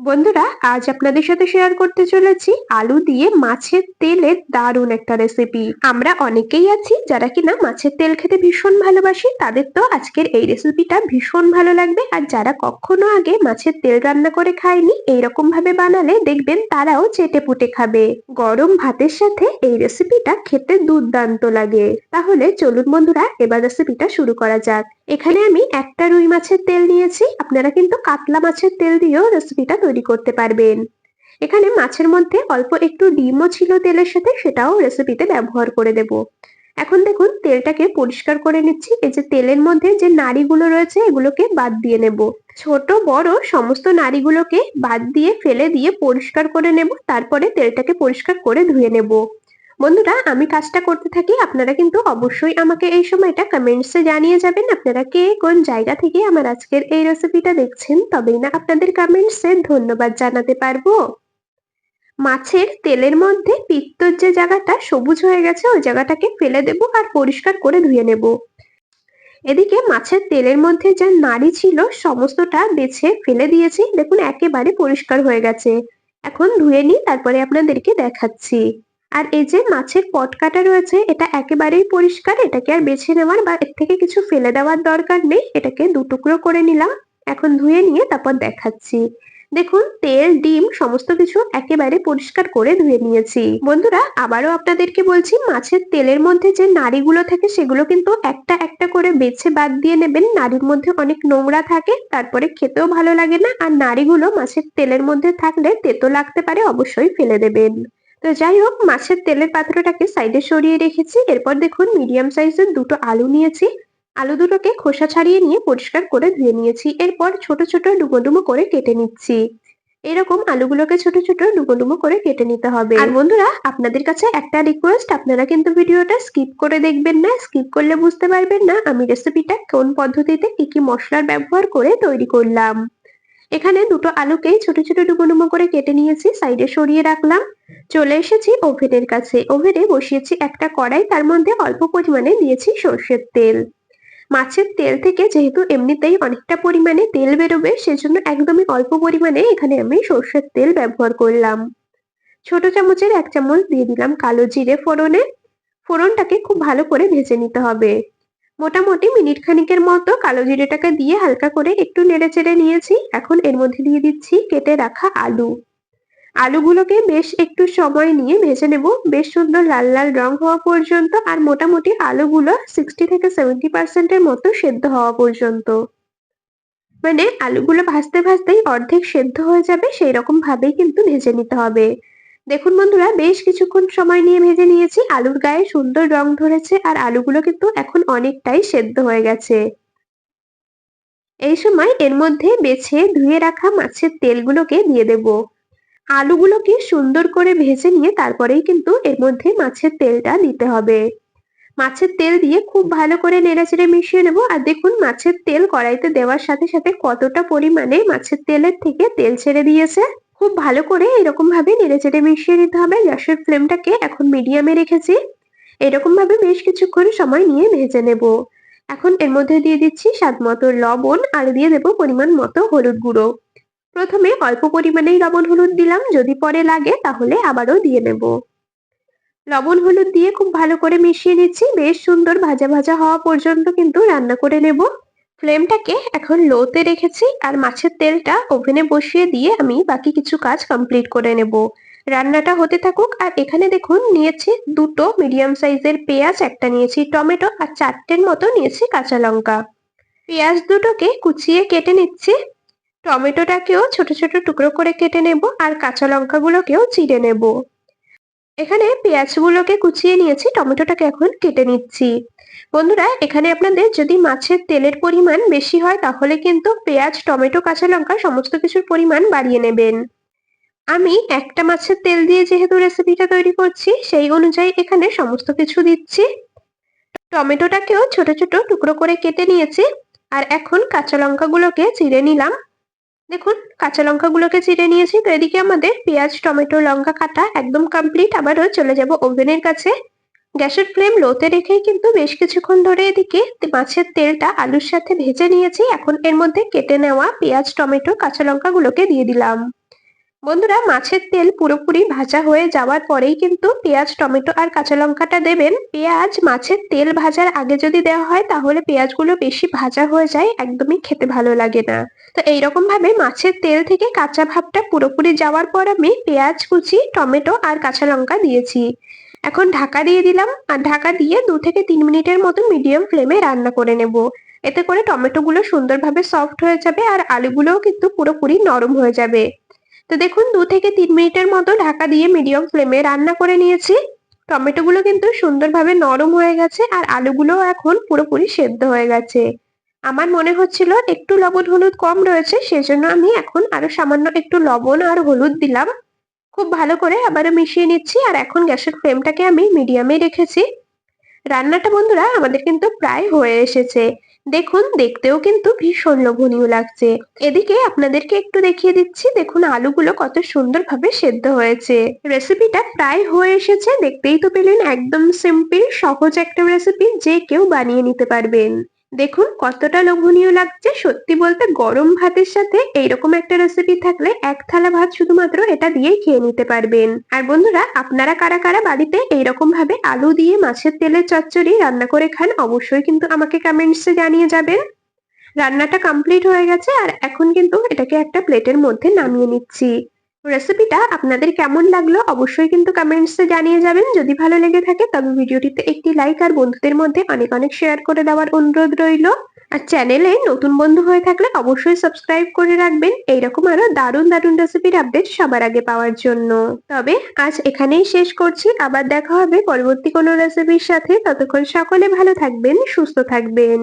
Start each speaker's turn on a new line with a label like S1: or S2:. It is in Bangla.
S1: বন্ধুরা, আজ আপনাদের সাথে শেয়ার করতে চলেছি আলু দিয়ে মাছের তেলের দারুণ একটা রেসিপি আমরা অনেকেই আছি যারা কিনা মাছের তেল খেতে ভীষণ ভালোবাসি, তাদের তো আজকের এই রেসিপিটা ভীষণ ভালো লাগবে। আর যারা কখনো আগে মাছের তেল রান্না করে খায়নি, এইরকম ভাবে বানালে দেখবেন তারাও চেটে পুটে খাবে। গরম ভাতের সাথে এই রেসিপিটা খেতে দুর্দান্ত লাগে। তাহলে চলুন বন্ধুরা, এবার রেসিপিটা শুরু করা যাক। এখানে আমি একটা রুই মাছের তেল নিয়েছি। আপনারা কিন্তু কাতলা মাছের তেল দিয়েও রেসিপিটা তৈরি করতে পারবেন। এখানে মাছের মধ্যে অল্প একটু ডিমও ছিল তেলের সাথে, সেটাও রেসিপিতে ব্যবহার করে দেব। এখন দেখুন, তেলটাকে পরিষ্কার করে নিচ্ছি। এই যে তেলের মধ্যে যে নাড়িগুলো রয়েছে, এগুলোকে বাদ দিয়ে নেব। ছোট, বড় সমস্ত নাড়িগুলোকে বাদ দিয়ে, ফেলে দিয়ে পরিষ্কার করে নেব। তারপরে তেলটাকে পরিষ্কার করে ধুয়ে নেব। বন্ধুরা, আমি কাজটা করতে থাকি। আপনারা কিন্তু অবশ্যই আমাকে এই সময়টা কমেন্টসে জানিয়ে যাবেন, আপনারা কে কোন জায়গা থেকে আমার আজকের এই রেসিপিটা দেখছেন। তবেই না, আপনাদের কমেন্টসে ধন্যবাদ জানাতে পারব। মাছের তেলের মধ্যে পিত্তর যে জায়গাটা সবুজ হয়ে গেছে, ওই জায়গাটাকে ফেলে দেব আর পরিষ্কার করে ধুয়ে নেব। এদিকে মাছের তেলের মধ্যে যা নাড়ি ছিল, সমস্তটা বেছে ফেলে দিয়েছি। দেখুন, একেবারে পরিষ্কার হয়ে গেছে। এখন ধুয়ে নিই, তারপরে আপনাদেরকে দেখাচ্ছি। আর এই যে মাছের পটকাটা রয়েছে, এটা একেবারেই পরিষ্কার, এটাকে আর বেছে নেওয়ার বা এর থেকে কিছু ফেলে দেওয়ার দরকার নেই, এটাকে দু টুকরো করে নিলাম, এখন ধুয়ে নিয়ে তারপর দেখাচ্ছি। দেখুন, তেল, ডিম, সমস্ত কিছু একেবারে পরিষ্কার করে ধুয়ে নিয়েছি। বন্ধুরা, আবারও আপনাদেরকে বলছি, মাছের তেলের মধ্যে যে নাড়িগুলো থাকে, সেগুলো কিন্তু একটা একটা করে বেছে বাদ দিয়ে নেবেন। নাড়ির মধ্যে অনেক নোংরা থাকে, তারপরে খেতেও ভালো লাগে না। আর নাড়িগুলো মাছের তেলের মধ্যে থাকলে তেতো লাগতে পারে, অবশ্যই ফেলে দেবেন। তো যাই হোক, মাছের তেলের পাত্রটাকে সাইডে সরিয়ে রেখেছি। এরপর দেখুন মিডিয়াম সাইজের দুটো আলু নিয়েছি। আলু দুটোকে খোসা ছাড়িয়ে নিয়ে পরিষ্কার করে ধুয়ে নিয়েছি। এরপর ছোট ছোট ডুবো ডুবো করে কেটে নিচ্ছি। এরকম আলুগুলোকে ছোট ছোট ডুবো ডুবো করে কেটে নিতে হবে। আর বন্ধুরা, আপনাদের কাছে একটা রিকোয়েস্ট আপনারা কিন্তু ভিডিওটা স্কিপ করে দেখবেন না। স্কিপ করলে বুঝতে পারবেন না আমি রেসিপিটা কোন পদ্ধতিতে কি কি মশলার ব্যবহার করে তৈরি করলাম। এখানে দুটো আলুকেই ছোট ছোট ডুবো ডুবো করে কেটে নিয়েছি, সাইডে সরিয়ে রাখলাম। চলে এসেছি ওভেনের কাছে। ওভেনে বসিয়েছি একটা কড়াই, তার মধ্যে অল্প পরিমাণে দিয়েছি সর্ষের তেল। মাছের তেল থেকে যেহেতু এমনিতেই অনেকটা পরিমাণে তেল বেরোবে, সেজন্য একদমই অল্প পরিমাণে এখানে আমি সর্ষের তেল ব্যবহার করলাম। ছোট চামচের এক চামচ দিয়ে দিলাম কালো জিরে ফোড়নে। ফোড়নটাকে খুব ভালো করে ভেজে নিতে হবে। মোটামুটি মিনিট খানিকের মতো কালো জিরেটাকে দিয়ে হালকা করে একটু নেড়ে চেড়ে নিয়েছি। এখন এর মধ্যে দিয়ে দিচ্ছি কেটে রাখা আলু। আলুগুলোকে বেশ একটু সময় নিয়ে ভেজে নেব। বেশ সুন্দর লাল লাল রং হওয়া পর্যন্ত আর মোটামুটি আলুগুলো সিক্সটি থেকে সেভেন্টি পার্সেন্টের মতো সেদ্ধ হওয়া পর্যন্ত। মানে আলুগুলো ভাজতে ভাজতেই অর্ধেক সেদ্ধ হয়ে যাবে সেই রকম ভাবেই কিন্তু ভেজে নিতে হবে। দেখুন বন্ধুরা, বেশ কিছুক্ষণ সময় নিয়ে ভেজে নিয়েছি। আলুর গায়ে সুন্দর রং ধরেছে আর আলুগুলো কিন্তু এখন অনেকটাই সেদ্ধ হয়ে গেছে। এই সময় এর মধ্যে বেছে ধুয়ে রাখা মাছের তেলগুলোকে দিয়ে দেব। আলুগুলোকে সুন্দর করে ভেজে নিয়ে তারপরেই কিন্তু এর মধ্যে মাছের তেলটা দিতে হবে। মাছের তেল দিয়ে খুব ভালো করে নেড়েচেড়ে মিশিয়ে নেব। আর দেখুন, মাছের তেল কড়াইতে দেওয়ার সাথে সাথে কতটা পরিমাণে মাছের তেলের থেকে তেল ছেড়ে দিয়েছে। খুব ভালো করে এরকম ভাবে নেড়েচেড়ে মিশিয়ে নিতে হবে। গ্যাসের ফ্লেমটাকে এখন মিডিয়ামে রেখেছি। এরকম ভাবে বেশ কিছুক্ষণ সময় নিয়ে ভেজে নেব। এখন এর মধ্যে দিয়ে দিচ্ছি স্বাদ মতো লবণ আর দিয়ে দেব পরিমাণ মতো হলুদ গুঁড়ো। প্রথমে অল্প পরিমাণেই লবণ হলুদ দিলাম। যদি পরে লাগে তাহলে আবারও দিয়ে নেব। লবণ হলুদ দিয়ে খুব ভালো করে মিশিয়ে নিচ্ছি। বেশ সুন্দর ভাজা ভাজা হওয়া পর্যন্ত কিন্তু রান্না করে নেব। ফ্লেমটাকে এখন লোতে রেখেছি আর মাছের তেলটা ওভেনে বসিয়ে দিয়ে আমি বাকি কিছু কাজ কমপ্লিট করে নেব। রান্নাটা হতে থাকুক আর এখানে দেখুন নিয়েছি দুটো মিডিয়াম সাইজের পেঁয়াজ, একটা নিয়েছি টমেটো আর চারটের মতো নিয়েছি কাঁচা লঙ্কা। পেঁয়াজ দুটোকে কুচিয়ে কেটে নিচ্ছি। টমেটোটাকেও ছোট ছোট টুকরো করে কেটে নেব আর কাঁচা লঙ্কাগুলোকেও চিড়ে নেব। এখানে পেঁয়াজগুলোকে কুচিয়ে নিয়েছি, টমেটোটাকে এখন কেটে নিচ্ছি। বন্ধুরা, এখানে আপনাদের যদি মাছের তেলের পরিমাণ বেশি হয়, তাহলে কিন্তু পেঁয়াজ, টমেটো, কাঁচা লঙ্কা সমস্ত কিছুর পরিমাণ বাড়িয়ে নেবেন। আমি একটা মাছের তেল দিয়ে যেহেতু রেসিপিটা তৈরি করছি, সেই অনুযায়ী এখানে সমস্ত কিছু দিচ্ছি। টমেটোটাকেও ছোট ছোট টুকরো করে কেটে নিয়েছি, আর এখন কাঁচা লঙ্কাগুলোকে চিড়ে নিলাম। দেখুন, কাঁচা লঙ্কাগুলোকে চিড়ে নিয়েছি, তো এদিকে আমাদের পেঁয়াজ, টমেটো, লঙ্কা কাটা একদম কমপ্লিট আবারও চলে যাব ওভেনের কাছে। গ্যাসের ফ্লেম লোতে রেখেই কিন্তু বেশ কিছুক্ষণ ধরে এদিকে মাছের তেলটা আলুর সাথে ভেজে নিয়েছি। এখন এর মধ্যে কেটে নেওয়া পেঁয়াজ, টমেটো, কাঁচা লঙ্কাগুলোকে দিয়ে দিলাম। বন্ধুরা, মাছের তেল পুরোপুরি ভাজা হয়ে যাওয়ার পরেই কিন্তু পেঁয়াজ, টমেটো আর কাঁচা লঙ্কাটা দেবেন। পেঁয়াজ, মাছের তেল ভাজার আগে যদি দেওয়া হয়, তাহলে পেঁয়াজগুলো বেশি ভাজা হয়ে যায়, একদমই খেতে ভালো লাগে না। তো এইরকম ভাবে মাছের তেল থেকে কাঁচা ভাবটা পুরোপুরি যাওয়ার পর আমি পেঁয়াজ, কুচি, টমেটো আর কাঁচা লঙ্কা দিয়েছি। এখন ঢাকা দিয়ে দিলাম আর ঢাকা দিয়ে দু থেকে তিন মিনিটের মতো মিডিয়াম ফ্লেমে রান্না করে নেব। এতে করে টমেটোগুলো সুন্দরভাবে সফট হয়ে যাবে আর আলুগুলোও কিন্তু পুরোপুরি নরম হয়ে যাবে। তো দেখুন, দু থেকে তিন মিনিটের মতো ঢাকা দিয়ে মিডিয়াম ফ্লেমে রান্না করে নিয়েছি। টমেটোগুলো কিন্তু সুন্দরভাবে নরম হয়ে গেছে আর আলুগুলোও এখন পুরোপুরি সেদ্ধ হয়ে গেছে। আমার মনে হচ্ছিল একটু লবণ হলুদ কম রয়েছে, সেজন্য আমি এখন আরও সামান্য একটু লবণ আর হলুদ দিলাম। খুব ভালো করে আবারও মিশিয়ে নিচ্ছি আর এখন গ্যাসের ফ্লেমটাকে আমি মিডিয়ামে রেখেছি। রান্নাটা বন্ধুরা আমাদের কিন্তু প্রায় হয়ে এসেছে। দেখুন, দেখতেও কিন্তু ভীষণ লোভনীয় লাগছে। এদিকে আপনাদেরকে একটু দেখিয়ে দিচ্ছি, দেখুন আলুগুলো কত সুন্দরভাবে সেদ্ধ হয়েছে। রেসিপিটা প্রায় হয়ে এসেছে, দেখতেই তো পেলেন একদম সিম্পল, সহজ একটা রেসিপি যে কেউ বানিয়ে নিতে পারবেন। দেখুন, কতটা লোভনীয় লাগছে। সত্যি বলতে গরম ভাতের সাথে এইরকম একটা রেসিপি থাকলে এক থালা ভাত শুধুমাত্র এটা দিয়েই খেয়ে নিতে পারবেন। আর বন্ধুরা, আপনারা কারা কারা বাড়িতে এইরকম ভাবে আলু দিয়ে মাছের তেলের চচ্চড়ি রান্না করে খান, অবশ্যই কিন্তু আমাকে কমেন্টসে জানিয়ে যাবেন। রান্নাটা কমপ্লিট হয়ে গেছে আর এখন কিন্তু এটাকে একটা প্লেটের মধ্যে নামিয়ে নিচ্ছি। রেসিপিটা আপনাদের কেমন লাগল অবশ্যই কিন্তু কমেন্টসে জানিয়ে যাবেন। যদি ভালো লেগে থাকে তবে ভিডিওটিতে একটি লাইক আর বন্ধুদের মধ্যে অনেক অনেক শেয়ার করে দেওয়ার অনুরোধ রইল। আর চ্যানেলে নতুন বন্ধু হয়ে থাকলে অবশ্যই সাবস্ক্রাইব করে রাখবেন। এইরকম আরও দারুণ দারুণ রেসিপির আপডেট সবার আগে পাওয়ার জন্য। তবে আজ এখানেই শেষ করছি। আবার দেখা হবে পরবর্তী কোনো রেসিপির সাথে। ততক্ষণ সকলে ভালো থাকবেন, সুস্থ থাকবেন।